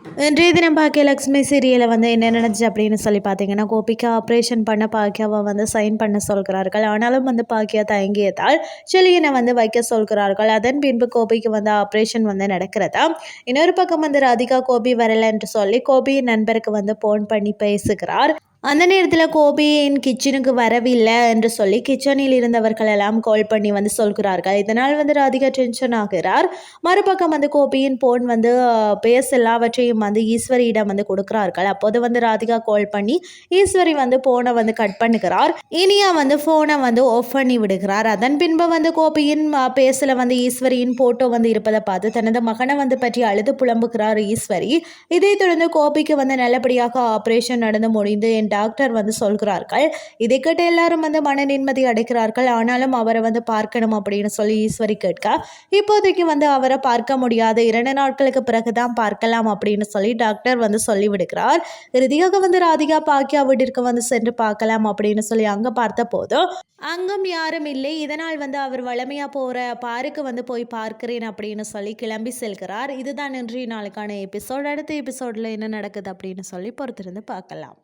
இன்றைய தினம் பாக்கிய லக்ஷ்மி சீரியலை வந்து என்ன நினச்சி அப்படின்னு சொல்லி பார்த்தீங்கன்னா கோபிக்கு ஆப்ரேஷன் பண்ண பாக்கியாவை வந்து சைன் பண்ண சொல்கிறார்கள். ஆனாலும் வந்து பாக்கியா தயங்கியதால் செலியனை வந்து வைக்க சொல்கிறார்கள். அதன் பின்பு கோபிக்கு வந்து ஆப்ரேஷன் வந்து நடக்கிறதா? இன்னொரு பக்கம் வந்து ராதிகா கோபி வரலன்ட்டு என்று சொல்லி கோபியின் நண்பருக்கு வந்து ஃபோன் பண்ணி பேசுகிறார். அந்த நேரத்தில் கோபி என் கிச்சனுக்கு வரவில்லை என்று சொல்லி கிச்சனில் இருந்தவர்கள் எல்லாம் கால் பண்ணி வந்து சொல்கிறார்கள். இதனால் வந்து ராதிகா டென்ஷன் ஆகிறார். மறுபக்கம் வந்து கோபியின் போன் வந்து பேச எல்லாவற்றையும் வந்து ஈஸ்வரியிடம் வந்து கொடுக்கிறார்கள். அப்போது வந்து ராதிகா கால் பண்ணி ஈஸ்வரி வந்து போனை வந்து கட் பண்ணுகிறார். இனியா வந்து ஃபோனை வந்து ஆஃப் பண்ணி விடுகிறார். அதன் பின்பு வந்து கோபியின் பேசல வந்து ஈஸ்வரியின் போட்டோ வந்து இருப்பதை பார்த்து தனது மகனை வந்து பற்றி அழுது புலம்புகிறார் ஈஸ்வரி. இதைத் தொடர்ந்து கோபிக்கு வந்து நல்லபடியாக ஆப்ரேஷன் நடந்து முடிந்து என் டாக்டர் வந்து சொல்கிறார்கள் இதை கேட்டு எல்லாரும் வந்து மன நிம்மதி அடைக்கிறார்கள் ஆனாலும் அவரை வந்து பார்க்கணும் அப்படின்னு சொல்லி ஈஸ்வரி கேட்க இப்போதைக்கு வந்து அவரை பார்க்க முடியாது இரண்டு நாட்களுக்கு பிறகு தான் பார்க்கலாம் அப்படின்னு சொல்லி டாக்டர் வந்து சொல்லிவிடுகிறார். இறுதியாக வந்து ராதிகா பாக்கியா வீட்டிற்கு வந்து சென்று பார்க்கலாம் அப்படின்னு சொல்லி அங்கே பார்த்த போதும் அங்கும் யாரும் இல்லை இதனால் வந்து அவர் வளமையாக போகிற பாருக்கு வந்து போய் பார்க்கிறேன் அப்படின்னு சொல்லி கிளம்பி செல்கிறார். இதுதான் இன்றைய நாளுக்கான எபிசோட். அடுத்த எபிசோடில் என்ன நடக்குது அப்படின்னு சொல்லி பொறுத்திருந்து பார்க்கலாம்.